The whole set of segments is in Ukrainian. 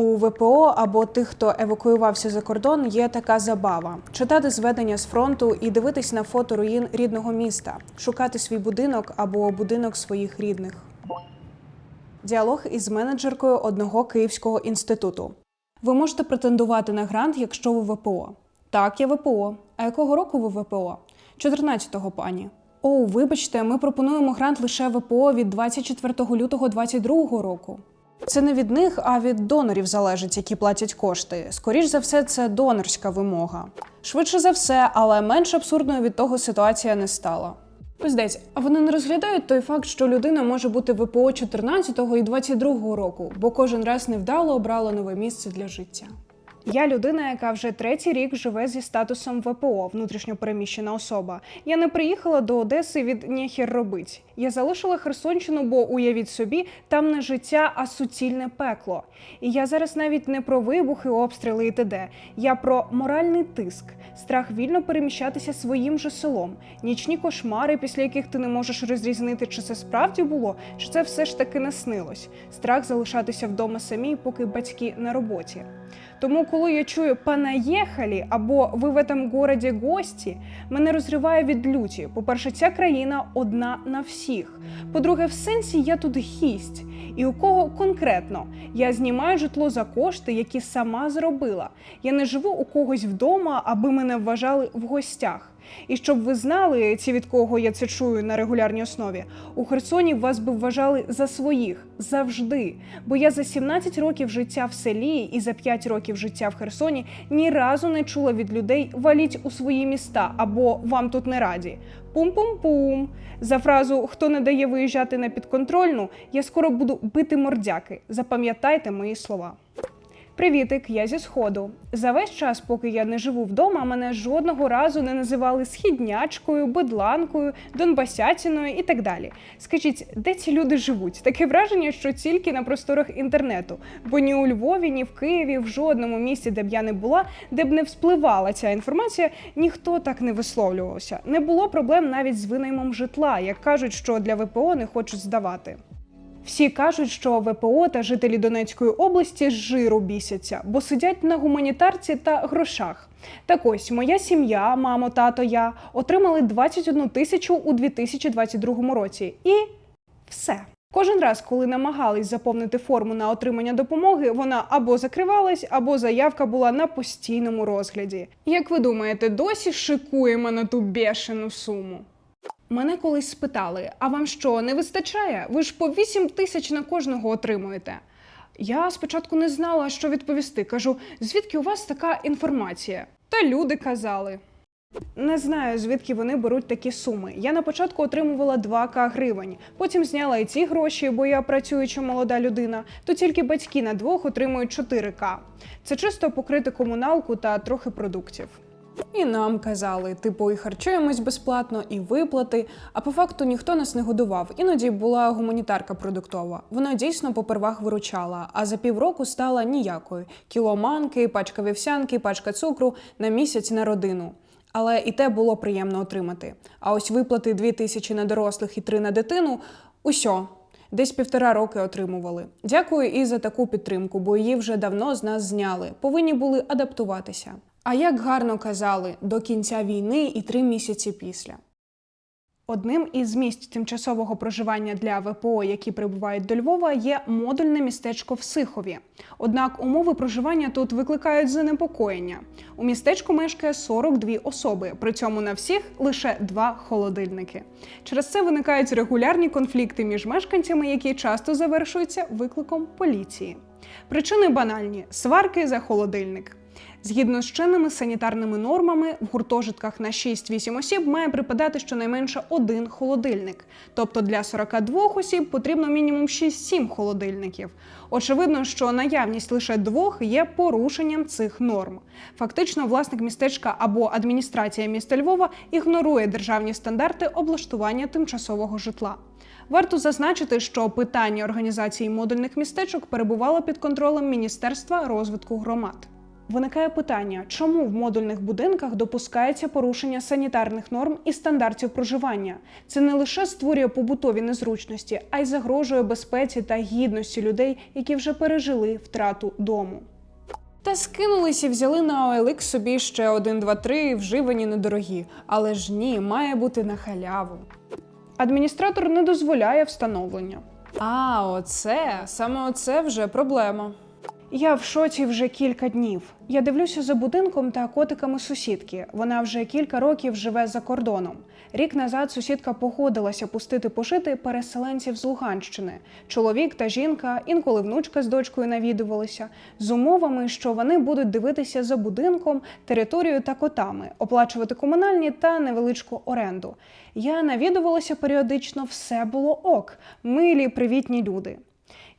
У ВПО або тих, хто евакуювався за кордон, є така забава: читати зведення з фронту і дивитись на фото руїн рідного міста, шукати свій будинок або будинок своїх рідних. Діалог із менеджеркою одного київського інституту. Ви можете претендувати на грант, якщо ви ВПО. Так, я ВПО. А якого року ви ВПО? 14-го, пані. О, вибачте, ми пропонуємо грант лише ВПО від 24 лютого 2022 року. Це не від них, а від донорів залежить, які платять кошти. Скоріш за все, це донорська вимога. Швидше за все, але менш абсурдною від того ситуація не стала. Десь, а вони не розглядають той факт, що людина може бути ВПО 14-го і 22-го року, бо кожен раз невдало обрала нове місце для життя. Я людина, яка вже третій рік живе зі статусом ВПО, внутрішньопереміщена особа. Я не приїхала до Одеси від «нєхір робить. Я залишила Херсонщину, бо уявіть собі, там не життя, а суцільне пекло. І я зараз навіть не про вибухи, обстріли і т.д. Я про моральний тиск, страх вільно переміщатися своїм же селом, нічні кошмари, після яких ти не можеш розрізнити, чи це справді було, чи це все ж таки наснилось. Страх залишатися вдома самій, поки батьки на роботі. Тому, коли я чую «понаєхалі» або ви в этом городі гості, мене розриває від люті. По-перше, ця країна одна на всіх. По-друге, в сенсі я тут гість. І у кого конкретно я знімаю житло за кошти, які сама зробила. Я не живу у когось вдома, аби мене вважали в гостях. І щоб ви знали, ці від кого я це чую на регулярній основі, у Херсоні вас би вважали за своїх завжди. Бо я за 17 років життя в селі і за 5 років життя в Херсоні ні разу не чула від людей валіть у свої міста або вам тут не раді. Пум-пум-пум. За фразу Хто не дає виїжджати на підконтрольну, я скоро буду бити мордяки. Запам'ятайте мої слова. Привітик, я зі сходу. За весь час, поки я не живу вдома, мене жодного разу не називали східнячкою, бедланкою, донбасятіною і так далі. Скажіть, де ці люди живуть? Таке враження, що тільки на просторах інтернету, бо ні у Львові, ні в Києві, в жодному місці, де б я не була, де б не вспливала ця інформація, ніхто так не висловлювався. Не було проблем навіть з винаймом житла, як кажуть, що для ВПО не хочуть здавати. Всі кажуть, що ВПО та жителі Донецької області з жиру бісяться, бо сидять на гуманітарці та грошах. Так ось моя сім'я, мамо, тато, я отримали 21 тисячу у 2022 році. І все. Кожен раз, коли намагались заповнити форму на отримання допомоги, вона або закривалась, або заявка була на постійному розгляді. Як ви думаєте, досі шикуємо на ту бешену суму? Мене колись спитали: а вам що, не вистачає? Ви ж по 8 тисяч на кожного отримуєте. Я спочатку не знала, що відповісти. Кажу, звідки у вас така інформація? Та люди казали. Не знаю, звідки вони беруть такі суми. Я на початку отримувала 2к гривень, потім зняла і ці гроші, бо я працююча молода людина, то тільки батьки на двох отримують 4к. Це чисто покрити комуналку та трохи продуктів. І нам казали, типу, і харчуємось безплатно, і виплати. А по факту ніхто нас не годував. Іноді була гуманітарка продуктова. Вона дійсно попервах виручала, а за півроку стала ніякою: кіло манки, пачка вівсянки, пачка цукру на місяць на родину. Але і те було приємно отримати. А ось виплати дві тисячі на дорослих і три на дитину усьо. Десь півтора роки отримували. Дякую і за таку підтримку, бо її вже давно з нас зняли. Повинні були адаптуватися. А як гарно казали, до кінця війни і три місяці після. Одним із місць тимчасового проживання для ВПО, які прибувають до Львова, є модульне містечко в Сихові. Однак умови проживання тут викликають занепокоєння. У містечку мешкає 42 особи, при цьому на всіх лише два холодильники. Через це виникають регулярні конфлікти між мешканцями, які часто завершуються викликом поліції. Причини банальні: сварки за холодильник. Згідно з чинними санітарними нормами, в гуртожитках на 6-8 осіб має припадати щонайменше один холодильник. Тобто для 42 осіб потрібно мінімум 6-7 холодильників. Очевидно, що наявність лише двох є порушенням цих норм. Фактично, власник містечка або адміністрація міста Львова ігнорує державні стандарти облаштування тимчасового житла. Варто зазначити, що питання організації модульних містечок перебувало під контролем Міністерства розвитку громад. Виникає питання, чому в модульних будинках допускається порушення санітарних норм і стандартів проживання. Це не лише створює побутові незручності, а й загрожує безпеці та гідності людей, які вже пережили втрату дому. Та скинулись і взяли на OLX собі ще один, два, три вживані недорогі. Але ж ні, має бути на халяву. Адміністратор не дозволяє встановлення. А, оце саме оце вже проблема. Я в шоці вже кілька днів. Я дивлюся за будинком та котиками сусідки. Вона вже кілька років живе за кордоном. Рік назад сусідка погодилася пустити пожити переселенців з Луганщини. Чоловік та жінка, інколи внучка з дочкою навідувалися, з умовами, що вони будуть дивитися за будинком, територією та котами, оплачувати комунальні та невеличку оренду. Я навідувалася періодично, все було ок, милі, привітні люди.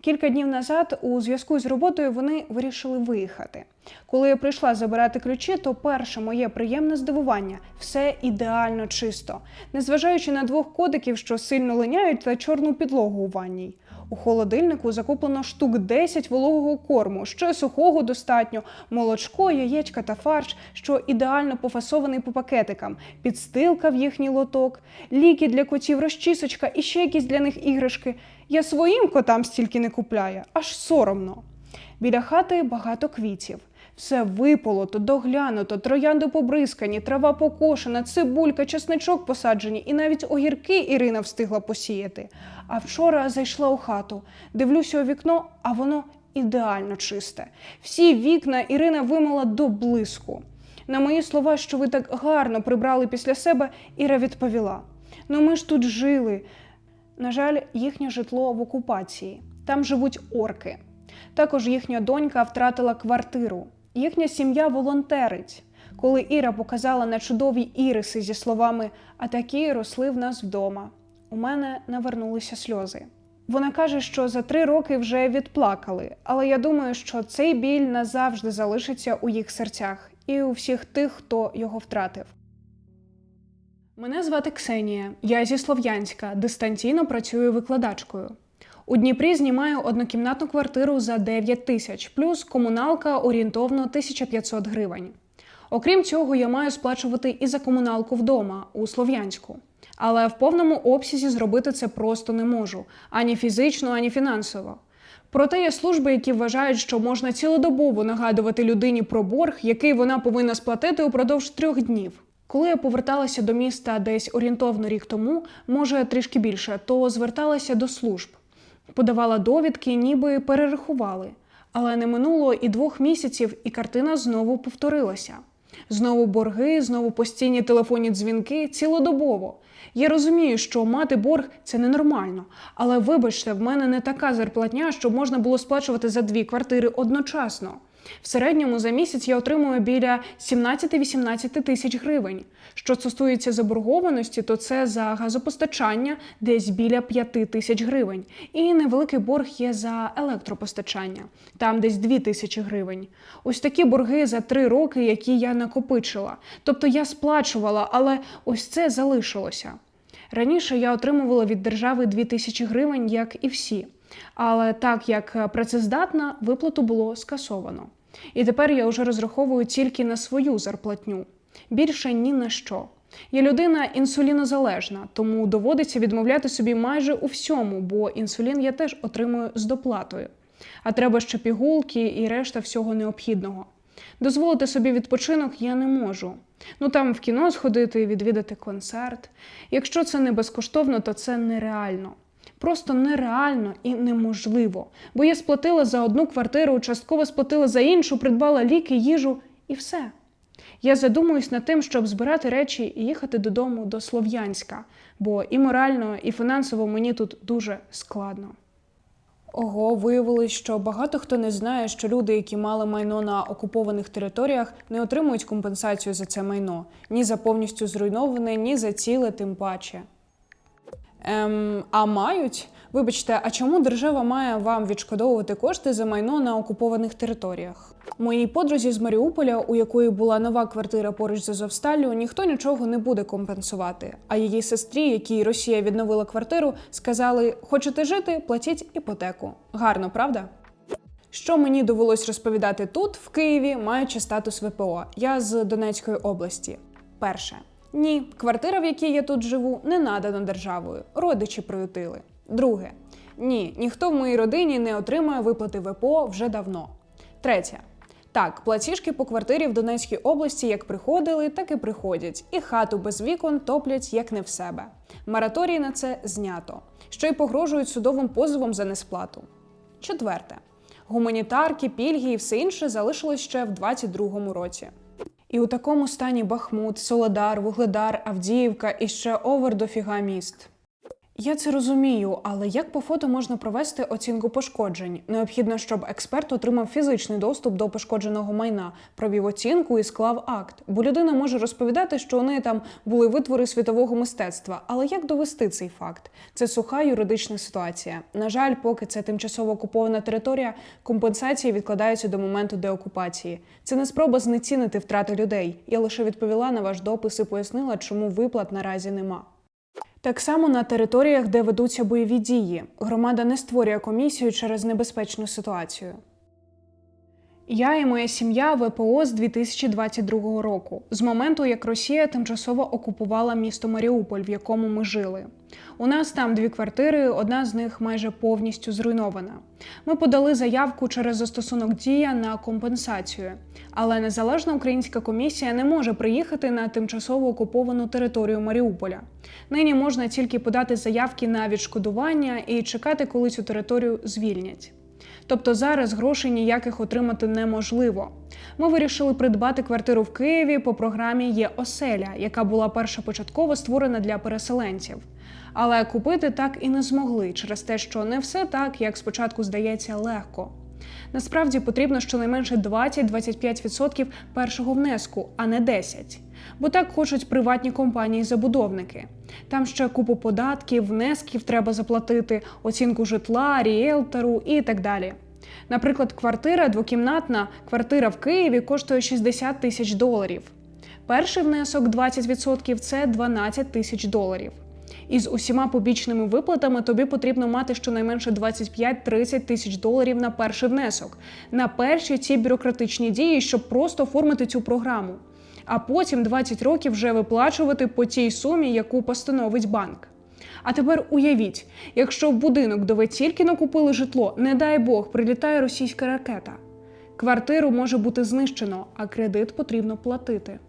Кілька днів назад, у зв'язку з роботою, вони вирішили виїхати. Коли я прийшла забирати ключі, то перше моє приємне здивування все ідеально чисто, незважаючи на двох кодиків, що сильно линяють, та чорну підлогу у ванній. У холодильнику закуплено штук 10 вологого корму, ще сухого достатньо, молочко, яєчка та фарш, що ідеально пофасований по пакетикам, підстилка в їхній лоток, ліки для котів, розчісочка і ще якісь для них іграшки. Я своїм котам стільки не купляю, аж соромно. Біля хати багато квітів. Все виполото, доглянуто, троянди побризкані, трава покошена, цибулька, чесничок посаджені, і навіть огірки Ірина встигла посіяти. А вчора зайшла у хату, дивлюся у вікно, а воно ідеально чисте. Всі вікна Ірина вимила до блиску. На мої слова, що ви так гарно прибрали після себе, Іра відповіла: Ну ми ж тут жили. На жаль, їхнє житло в окупації. Там живуть орки. Також їхня донька втратила квартиру. Їхня сім'я волонтерить. Коли Іра показала на чудові іриси зі словами А такі росли в нас вдома. У мене навернулися сльози. Вона каже, що за три роки вже відплакали, але я думаю, що цей біль назавжди залишиться у їх серцях і у всіх тих, хто його втратив. Мене звати Ксенія, я зі Слов'янська, дистанційно працюю викладачкою. У Дніпрі знімаю однокімнатну квартиру за 9 тисяч, плюс комуналка орієнтовно 1500 гривень. Окрім цього, я маю сплачувати і за комуналку вдома у Слов'янську. Але в повному обсязі зробити це просто не можу ані фізично, ані фінансово. Проте є служби, які вважають, що можна цілодобово нагадувати людині про борг, який вона повинна сплатити упродовж трьох днів. Коли я поверталася до міста десь орієнтовно рік тому, може трішки більше, то зверталася до служб, подавала довідки, ніби перерахували. Але не минуло і двох місяців, і картина знову повторилася. Знову борги, знову постійні телефонні дзвінки цілодобово. Я розумію, що мати борг це ненормально, але вибачте, в мене не така зарплатня, щоб можна було сплачувати за дві квартири одночасно. В середньому за місяць я отримую біля 17-18 тисяч гривень. Що стосується заборгованості, то це за газопостачання десь біля 5 тисяч гривень. І невеликий борг є за електропостачання, там десь 2 тисячі гривень. Ось такі борги за три роки, які я накопичила. Тобто я сплачувала, але ось це залишилося. Раніше я отримувала від держави 2 тисячі гривень, як і всі. Але так як працездатна, виплату було скасовано. І тепер я вже розраховую тільки на свою зарплатню. Більше ні на що. Я людина інсулінозалежна, тому доводиться відмовляти собі майже у всьому, бо інсулін я теж отримую з доплатою. А треба ще пігулки і решта всього необхідного. Дозволити собі відпочинок я не можу. Ну там в кіно сходити, відвідати концерт. Якщо це не безкоштовно, то це нереально. Просто нереально і неможливо. Бо я сплатила за одну квартиру, частково сплатила за іншу, придбала ліки, їжу і все. Я задумуюсь над тим, щоб збирати речі і їхати додому до Слов'янська, бо і морально, і фінансово мені тут дуже складно. Ого, виявилось, що багато хто не знає, що люди, які мали майно на окупованих територіях, не отримують компенсацію за це майно ні за повністю зруйноване, ні за ціле, тим паче. Ем, а мають? Вибачте, а чому держава має вам відшкодовувати кошти за майно на окупованих територіях? Моїй подрузі з Маріуполя, у якої була нова квартира поруч з Азовсталлю, ніхто нічого не буде компенсувати. А її сестрі, якій Росія відновила квартиру, сказали: хочете жити, платіть іпотеку. Гарно, правда? Що мені довелось розповідати тут, в Києві, маючи статус ВПО. Я з Донецької області. Перше. Ні, квартира, в якій я тут живу, не надана державою. Родичі приютили. Друге. Ні, ніхто в моїй родині не отримує виплати ВПО вже давно. Третє. Так, платіжки по квартирі в Донецькій області як приходили, так і приходять, і хату без вікон топлять як не в себе. Мораторій на це знято, що й погрожують судовим позовом за несплату. Четверте. Гуманітарки, пільги і все інше залишилось ще в 22-му році. І у такому стані Бахмут, Солодар, Вугледар, Авдіївка і ще овер дофіга міст. Я це розумію, але як по фото можна провести оцінку пошкоджень? Необхідно, щоб експерт отримав фізичний доступ до пошкодженого майна, провів оцінку і склав акт. Бо людина може розповідати, що у неї там були витвори світового мистецтва. Але як довести цей факт? Це суха юридична ситуація. На жаль, поки це тимчасово окупована територія, компенсації відкладаються до моменту деокупації. Це не спроба знецінити втрати людей. Я лише відповіла на ваш допис і пояснила, чому виплат наразі нема. Так само на територіях, де ведуться бойові дії, громада не створює комісію через небезпечну ситуацію. Я і моя сім'я ВПО з 2022 року, з моменту, як Росія тимчасово окупувала місто Маріуполь, в якому ми жили. У нас там дві квартири, одна з них майже повністю зруйнована. Ми подали заявку через застосунок Дія на компенсацію, але незалежна українська комісія не може приїхати на тимчасово окуповану територію Маріуполя. Нині можна тільки подати заявки на відшкодування і чекати, коли цю територію звільнять. Тобто зараз грошей ніяких отримати неможливо. Ми вирішили придбати квартиру в Києві по програмі Є оселя, яка була першопочатково створена для переселенців. Але купити так і не змогли через те, що не все так, як спочатку здається, легко. Насправді потрібно щонайменше 20-25% першого внеску, а не 10%. Бо так хочуть приватні компанії-забудовники. Там ще купу податків, внесків треба заплатити, оцінку житла, ріелтору і так далі. Наприклад, квартира двокімнатна квартира в Києві коштує 60 тисяч доларів. Перший внесок 20% – це 12 тисяч доларів. І з усіма побічними виплатами тобі потрібно мати щонайменше 25-30 тисяч доларів на перший внесок, на перші ці бюрократичні дії, щоб просто оформити цю програму. А потім 20 років вже виплачувати по тій сумі, яку постановить банк. А тепер уявіть, якщо в будинок, де ви тільки накупили житло, не дай Бог, прилітає російська ракета. Квартиру може бути знищено, а кредит потрібно платити.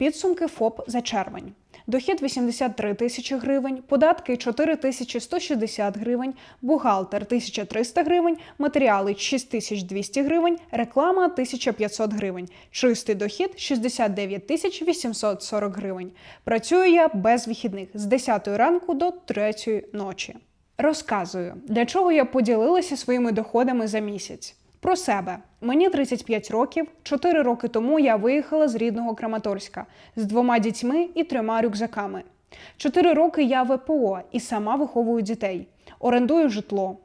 Підсумки ФОП за червень. Дохід 83 тисячі гривень, податки 4160 гривень, бухгалтер 1300 гривень, матеріали 6200 гривень, реклама 1500 гривень, чистий дохід 69 тисяч 840 гривень. Працюю я без вихідних з 10 ранку до 3 ночі. Розказую, для чого я поділилася своїми доходами за місяць. Про себе мені 35 років. 4 роки тому я виїхала з рідного Краматорська з двома дітьми і трьома рюкзаками. 4 роки я ВПО і сама виховую дітей, орендую житло.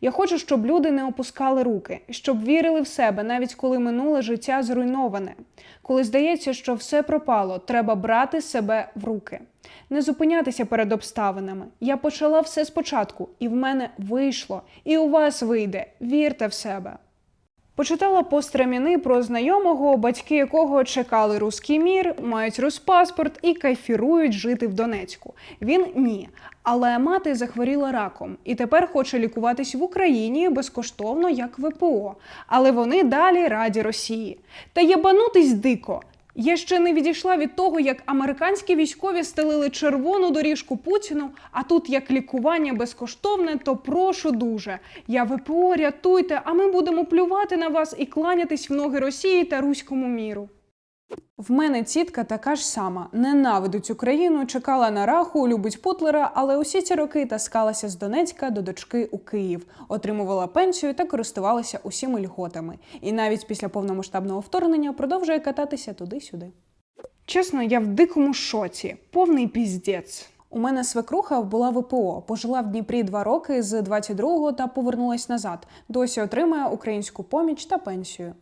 Я хочу, щоб люди не опускали руки, щоб вірили в себе, навіть коли минуле життя зруйноване. Коли здається, що все пропало, треба брати себе в руки, не зупинятися перед обставинами. Я почала все спочатку, і в мене вийшло, і у вас вийде. Вірте в себе. Почитала пост Раміни про знайомого, батьки якого чекали руський мір, мають руспаспорт і кайфірують жити в Донецьку. Він ні. Але мати захворіла раком і тепер хоче лікуватись в Україні безкоштовно як ВПО. Але вони далі раді Росії. Та єбанутись дико. Я ще не відійшла від того, як американські військові стелили червону доріжку Путіну. А тут як лікування безкоштовне, то прошу дуже. Я ВПО, рятуйте, а ми будемо плювати на вас і кланятись в ноги Росії та руському міру. В мене тітка така ж сама. Ненавидить Україну, чекала на раху, любить Путлера, але усі ці роки таскалася з Донецька до дочки у Київ, отримувала пенсію та користувалася усіми льготами. І навіть після повномасштабного вторгнення продовжує кататися туди-сюди. Чесно, я в дикому шоці, повний піздець. У мене свекруха була ВПО, пожила в Дніпрі два роки з 22-го та повернулась назад. Досі отримує українську поміч та пенсію.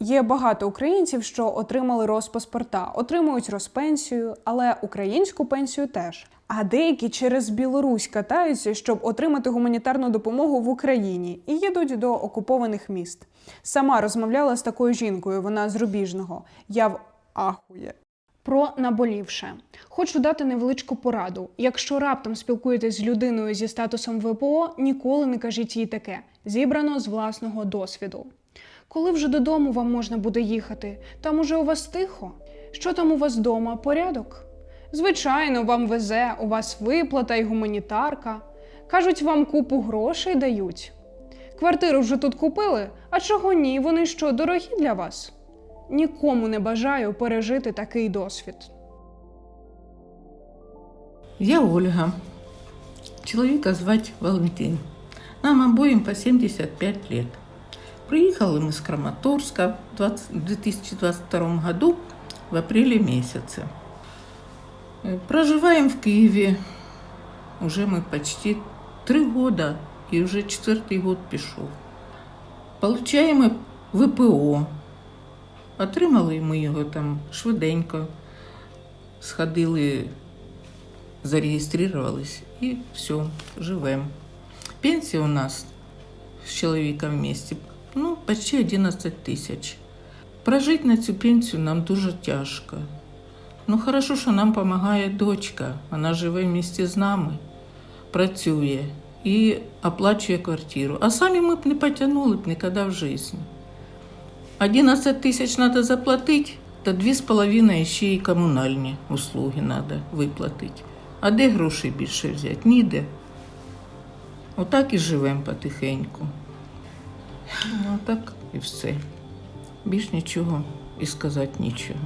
Є багато українців, що отримали розпаспорта, отримують розпенсію, але українську пенсію теж. А деякі через Білорусь катаються, щоб отримати гуманітарну допомогу в Україні і їдуть до окупованих міст. Сама розмовляла з такою жінкою, вона з Рубіжного. Я в ахує. Про наболівше. Хочу дати невеличку пораду. Якщо раптом спілкуєтесь з людиною зі статусом ВПО, ніколи не кажіть їй таке. Зібрано з власного досвіду. Коли вже додому вам можна буде їхати? Там уже у вас тихо. Що там у вас вдома? Порядок? Звичайно, вам везе, у вас виплата і гуманітарка. Кажуть, вам купу грошей дають. Квартиру вже тут купили, а чого ні? Вони що, дорогі для вас? Нікому не бажаю пережити такий досвід. Я Ольга. Чоловіка звати Валентин. Нам обоим по 75 лет. Приехали мы с Краматорска в 20 в 2022 году в апреле месяце. Э, Проживаем в Киеве уже мы почти три года, и уже четвертый год пішов. Получаємо ВПО. Отримали ми його там швиденько. Сходили зарегистрировались и все, живем. Пенсия у нас с человеком вместе, ну, почти 11 тысяч. Прожить на цю пенсію нам дуже тяжко. Ну, хорошо, що нам допомагає дочка. Вона живе в місті з нами, працює і оплачує квартиру. А самі ми б не потягнули б ніколи в житті. 11 тисяч треба заплатити, та 2,5 ще й комунальні услуги треба виплатити. А де грошей більше взяти? Ніде. Отак і живемо потихеньку. Ну, так і все. Більш нічого і сказати нічого.